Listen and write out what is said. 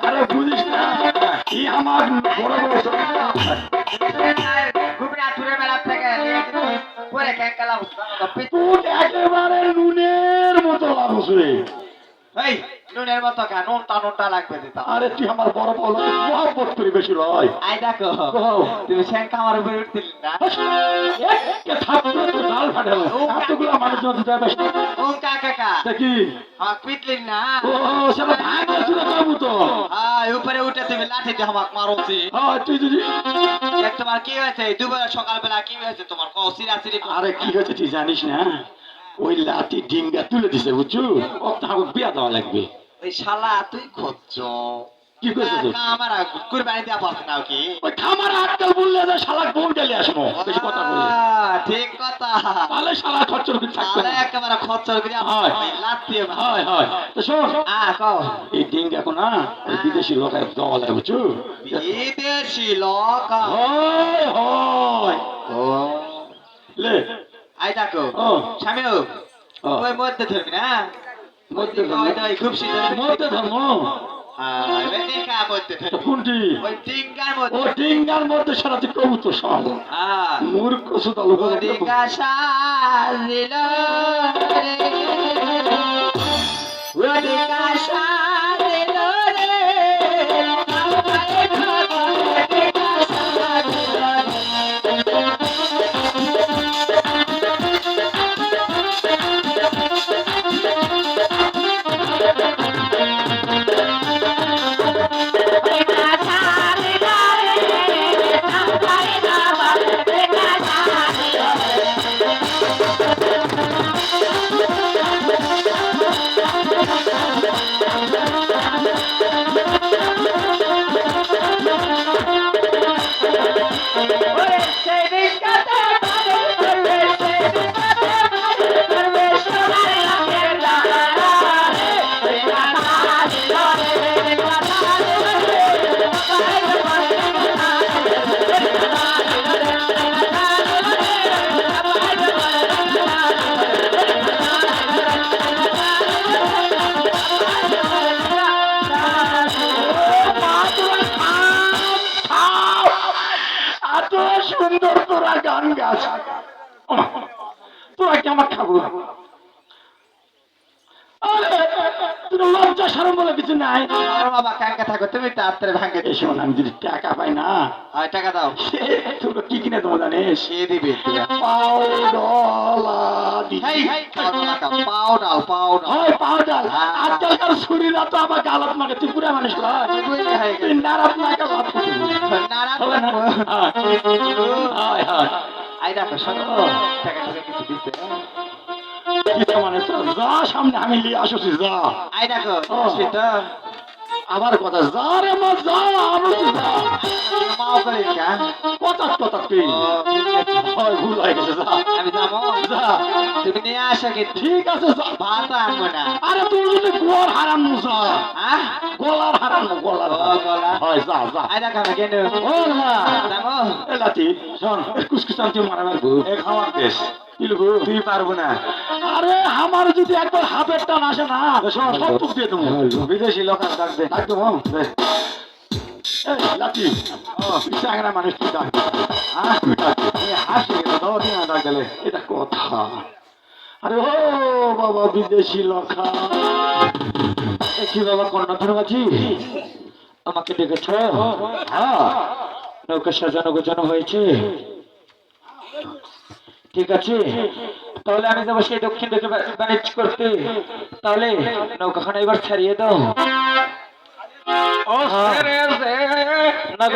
আরে বুঝিস না ই আমার বড় বড় একেবারে নুনের মতো রে এই নুনের মতো কেন? নুনটা নুনটা লাগবে দিতাম। আরে তুই আমার বড় করি বেশি লয় আই দেখো তুমি আমার উপরে উঠছিলি না? একে থাপড়ে তো ফাটালো। এতগুলা দিতে হবে ও কাকা কাকা। দেখি পিটলিন না। ও সেটা তো। হ্যাঁ উপরে উঠে তুমি লাঠি দিয়ে আমাকে মারোছি। হ্যাঁ তুই যদি তোমার কি হয়েছে? দুপুরে সকালবেলা কি হয়েছে তোমার? কও সিরা সিরি আরে কি হয়েছে তুই জানিস না? ওই লাঠি ডিঙ্গা তুলে দিছে বুঝছ? ও তাকে বিয়া দেওয়া লাগবে। ওই শালা তুই খোঁজ। কি করছে আমার কুরবানি দেওয়া পারছে না কি ওই খামার আটকাল বললে যে শালা বোন গেলে আসব। বেশি কথা বলে ঠিক কথা। তাহলে শালা খরচর করে থাকবে তাহলে একেবারে খচ্চর করে হয়। লাত হয় হয়। তো শোন। আহ কও। এই ডিঙ্গা এখন না ওই বিদেশি লাগে বুঝছ? বিদেশি লোক। হয় হয়। ও লে। আই দেখো ও। স্বামী ও। ওই মধ্যে ধরবি না? মধ্যে। ধর্ম কোনটি? ও ডিঙ্গার মধ্যে সারাতে কবুতর সব হ্যাঁ মূর্খ সুতা লোক টিকা এত সুন্দর তোরা গান গাছ তোরা কি আমার খাব আরে, তোর লজ্জা সরম বলে কিছু নাই। বাবা কাঙ্কা থাকো তুমি তাড়াতাড়ি ভাঙে এই শোন আমি যদি টাকা পাই না। টাকা দাও। তোর কি কিনে দেবো জানিস? সে দিবে পাও ডলা দি- হেই পাও টাকা পাও দাও পাও দাও পাও ডাল। আজকালকার শরীর তো আমার গালত মাকে ত্রিপুরা মানুষ নারাত নাকে আই দেখো শোনো টাকা টাকা কিছু দিতে কিছু তো যা সামনে আমি নিয়ে আসছি যা। আই দেখো ও। আসবি তো। আবার কথা যা রে মা যা আমি যা। মাও করে কেন কথা কথা তুই। হয় ভুল হয়ে গেছে যা। তুমি নিয়ে আসো কিন্তু ঠিক আছে ভাত আনব না। আরে তুই যদি গোয়ার হারান যা হ্যাঁ? গলার হারান গলার গলা। হয় যা যা। আই দেখো আমি কেন ও না যাব। এ শোন কুসকুসান তুই মারা মারবো এ খাওয়ার দেশ। কি তুই পারব না। আরে আমার যদি একবার হাতের টান আসে না সব টুক দিয়ে দেবো। বিদেশি লোক আর ডাক দে। একদম এই লাতি ও। চাংরা মানুষ তুই ডাক। হ্যাঁ? তুই হাসি। দিন ডাক দিলে এটা কথা। আরে ও বাবা বিদেশি লখা। কি বাবা কর্ণাটক আছি আমাকে ডেকেছ? হ্যাঁ নৌকা সাজানো গোছানো হয়েছে। ঠিক আছে তাহলে আমি যাব সেই দক্ষিণ দিকে বাণিজ্য করতে। তাহলে নৌকাখানা এবার ছাড়িয়ে দাও। ও হ্যাঁ। না।